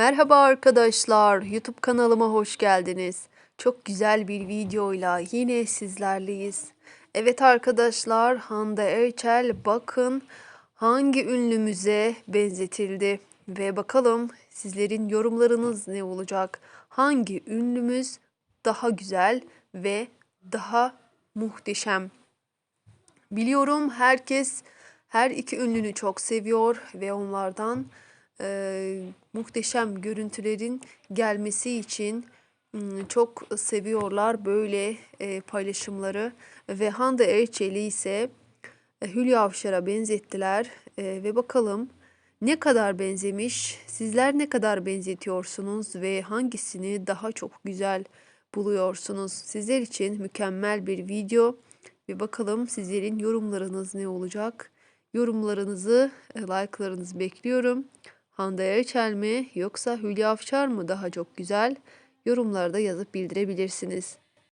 Merhaba arkadaşlar, YouTube kanalıma hoş geldiniz. Çok güzel bir videoyla yine sizlerleyiz. Evet arkadaşlar, Hande Erçel bakın hangi ünlümüze benzetildi ve bakalım sizlerin yorumlarınız ne olacak? Hangi ünlümüz daha güzel ve daha muhteşem? Biliyorum herkes her iki ünlünü çok seviyor ve onlardan eee, muhteşem görüntülerin gelmesi için ım, çok seviyorlar böyle eee, paylaşımları ve Hande Erçel'i ise e, Hülya Avşar'a benzettiler E, ve bakalım ne kadar benzemiş, sizler ne kadar benzetiyorsunuz ve hangisini daha çok güzel buluyorsunuz? Sizler için mükemmel bir video ve bakalım sizlerin yorumlarınız ne olacak? Yorumlarınızı, e, like'larınızı bekliyorum. Hande Erçel mi yoksa Hülya Avşar mı daha çok güzel? Yorumlarda yazıp bildirebilirsiniz.